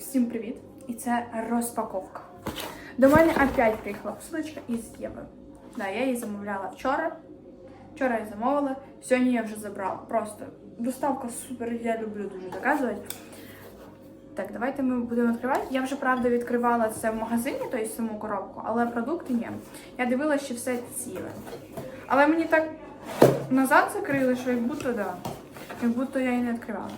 Всім привіт! І це розпаковка. До мене опять приїхала посилочка із Єви. Да, я її замовляла вчора. Вчора я замовила, сьогодні я вже забрала. Просто доставка супер, я люблю дуже заказувати. Так, давайте ми будемо відкривати. Я вже правда відкривала це в магазині, тобто саму коробку, але продукти ні. Я дивилася, що все ціле. Але мені так назад закрили, що як будто да. Як будто я її не відкривала.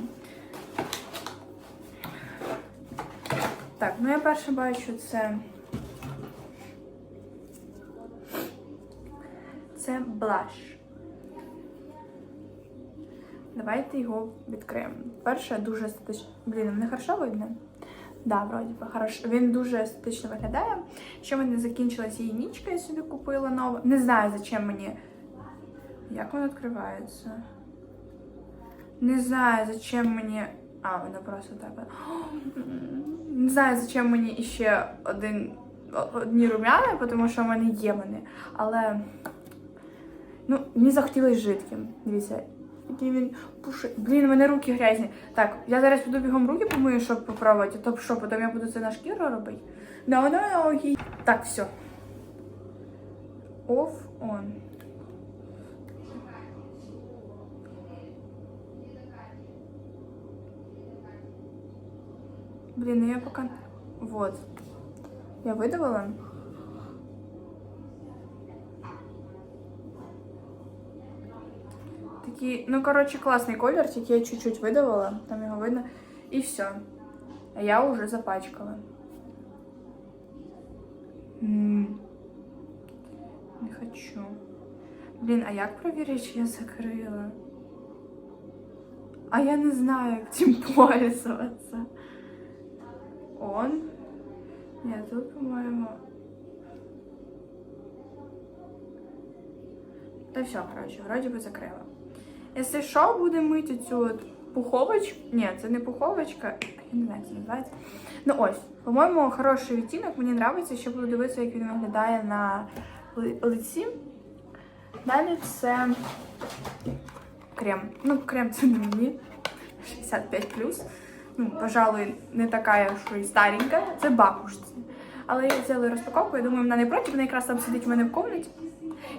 Так, ну я перше бачу це. Це блаш. Давайте його відкриємо. Перше дуже естетично. Блін, мене хорошо видно? Да, вроді би, хорошо. Він дуже естетично виглядає. Ще мене закінчилась її нічка, я собі купила нову. Не знаю, зачем мені. Як воно відкривається? Не знаю, зачем мені. А, воно просто так. Не знаю, зачем мені ще один одні рум'яна, тому що в мене є вони. Але ну, мені захотілося жидким. Дивіться, який він пуши. Блін, у мене руки грязні. Так, я зараз піду бігом руки помию, щоб попробувати. То що, потім я буду це на шкіру робити. No, no, no. Так, все. Off, on. Блин, ну я пока... Вот. Я видавила. Такий, ну, короче, классный колер, тільки я чуть-чуть видавила, там його видно. І все. А я уже запачкала. М. Не хочу. Блін, а як провірити, я закрила? А я не знаю, як цим пользуватися. Он. Нет, тут, по-моему... Та все, короче, вроді би закрила. Якщо що, будемо мити цю от пуховочку. Ні, це не пуховочка. Я не знаю, як це називається. Ну ось, по-моєму, хороший відтінок, мені подобається, ще буду дивитися, як він виглядає на лиці. Далі це крем. Ну, крем це не мені. 65 Ну, пожалуй, не така, що і старенька. Це бабушці. Але я взяла розпаковку, я думаю, вона не проти, вона якраз там сидить в мене в кімнаті.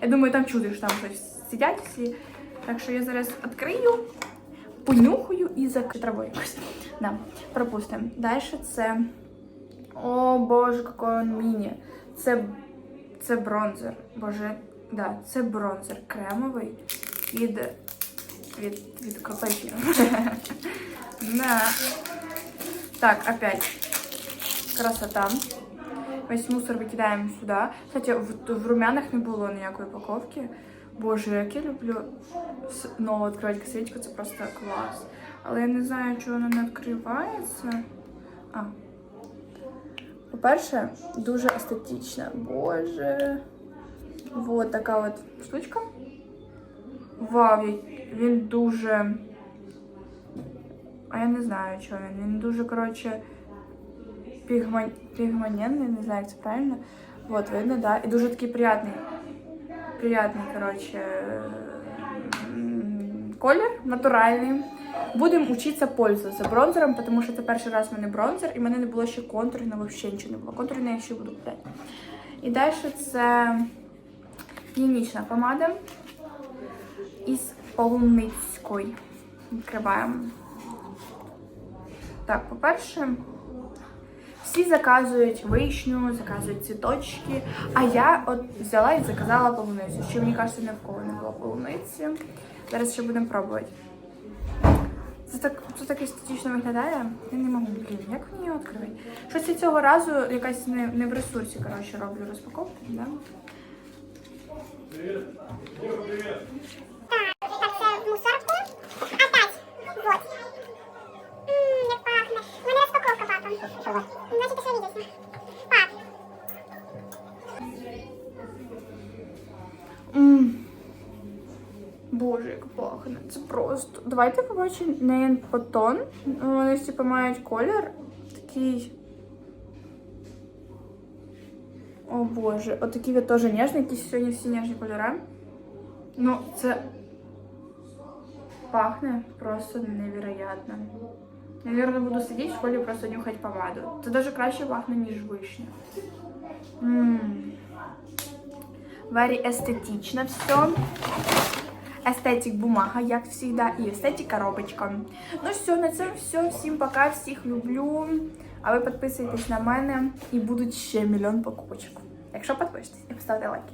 Я думаю, там чудиш, там щось сидять всі. Так що я зараз відкрию, понюхаю і закрию травою. Да, пропустимо. Далі це. О боже, який він міні. Це, це бронзер. Боже, да, це бронзер кремовий від, від, від копейки. Да. Так, опять. Красота. Весь мусор викидаємо сюди. Кстати, в, в румянах не було ніякої упаковки. Боже, як я люблю с- нову відкривати косметику, це просто клас. Але я не знаю, чого воно не відкривається. А. По-перше, дуже естетична. Боже. Вот така от штучка. Вау, я- він дуже. А я не знаю, що він. Він дуже, коротше, пігма... пігманенний, не знаю, як це правильно. Вот, видно, да. І дуже такий приятний. Приятний, коротше, колір, натуральний. Будемо вчитися пользуватися бронзером, тому що це перший раз в мене бронзер, і в мене не було ще контурного, взагалі нічого не було. Контурний я ще буду купляти. І далі це гігієнічна помада із полуницької. Відкриваємо. Так, по-перше, всі заказують вишню, заказують цвіточки, а я от взяла і заказала полуницю. Що мені кажеться, ні в кого не було полуниці. Зараз ще будемо пробувати. Це так, це так естетично виглядає. Я не можу, блін, як мені його відкрити? Щось я цього разу якась не, не в ресурсі, коротше, роблю розпаковку, да? Так, це в мусорку. Опять. Вот. Ммм, як пахне. У мене розпаковка, папа. Значить, ти ще видишся. Пап. М. Боже, як пахне. Це просто. Давайте побачимо Нейн Потон. Вони типу мають колір такий. О боже, отакі от теж ніжні, якісь сьогодні всі ніжні кольори. Ну, це пахне просто невероятно. Наверное, буду сидіти в школі просто нюхати помаду. Це даже краще пахне, ніж вишня. Ммм. Very естетично все. Естетик бумага, як завжди, і естетик коробочка. Ну все, на цьому все. Всім пока, всіх люблю. А ви підписуйтесь на мене і будуть ще мільйон покупочок. Якщо підпишетесь і поставте лайки.